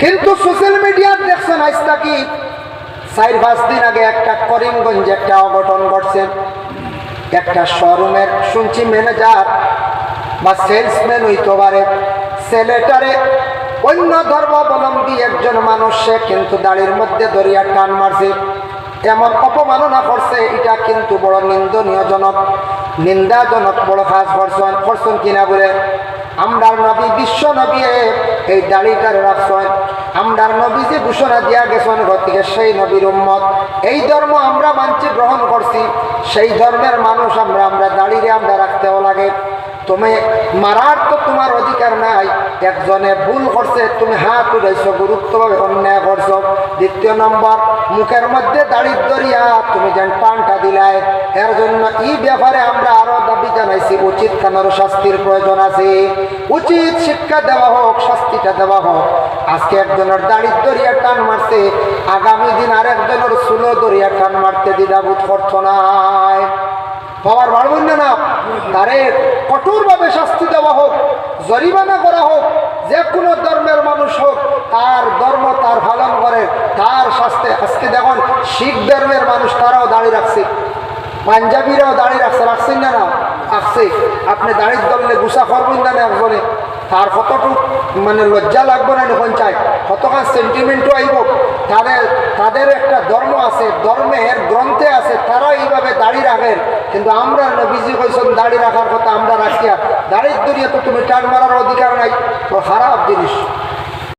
কিন্তু সোশ্যাল মিডিয়ার দেখছেন আজ নাকি? চার পাঁচ দিন আগে একটা করিমগঞ্জে একটা অঘটন ঘটছে। একটা শোরুমের শুনছি ম্যানেজার বা সেলসম্যান হইতে পারে সেলেটারে অন্য ধর্মাবলম্বী একজন মানুষ, সে কিন্তু দাড়ির মধ্যে দরিয়া টান মারছে। এমন অপমাননা করছে, এটা কিন্তু বড় নিন্দনীয়জনক, নিন্দাজনক বড় কাজ করছেন করছেন কিনা বলে। আমরা নবী, বিশ্ব নবী এই দাড়িটা রাখছেন। আমরার নবী যে ঘোষণা দিয়া গেছেন থেকে, সেই নবীর উম্মত। এই ধর্ম আমরা মানছি, গ্রহণ করছি। সেই ধর্মের মানুষ আমরা আমরা দাঁড়িয়ে আমরা রাখতেও লাগে। তুমি মারার তো তোমার অধিকার নাই। একজনে ভুল করছে, তুমি হাত উঠাইছো, গুরুত্বভাবে অন্যায় করছ। দ্বিতীয় নম্বর, মুখের মধ্যে দাড়ির দরিয়া তুমি যেন টানটা দিলাই। এর জন্য এই ব্যাপারে আমরা আরও দাবি জানাইছি, উচিত কানার শাস্তির প্রয়োজন আছে। উচিত শিক্ষা দেওয়া হোক, শাস্তিটা দেওয়া হোক। আজকে একজনের দাড়ির দরিয়া টান মারছে, আগামী দিন আর একজনের সুলো দরিয়া টান মারতে দ্বিধাবোধ করতো নাই পাওয়ার বাড়বেন না। না তারে কঠোরভাবে শাস্তি দেওয়া হোক, জরিমানা করা হোক যে কোনো ধর্মের মানুষ হোক, তার ধর্ম তার পালন করে, তার শাস্তি আজকে দেখুন, শিখ ধর্মের মানুষ তারাও দাঁড়িয়ে রাখছে। পাঞ্জাবিরাও দাঁড়িয়ে রাখছে, রাখছেন না না? রাখছে। আপনি দাঁড়িয়ে ধরলে গুসা করবেন না একজনে? তার কতটুক মানে লজ্জা লাগবে না এখন চাই কতখান সেন্টিমেন্টও আইব? তাদের তাদের একটা ধর্ম আছে, ধর্মের গ্রন্থে তারা এইভাবে দাড়ি রাখেন কিন্তু আমরা নবীজি কইছেন, দাড়ি রাখার কথা আমরা রাখিয়া দাড়ির দুনিয়া তো তুমি টান মারার অধিকার নাই। তো খারাপ জিনিস।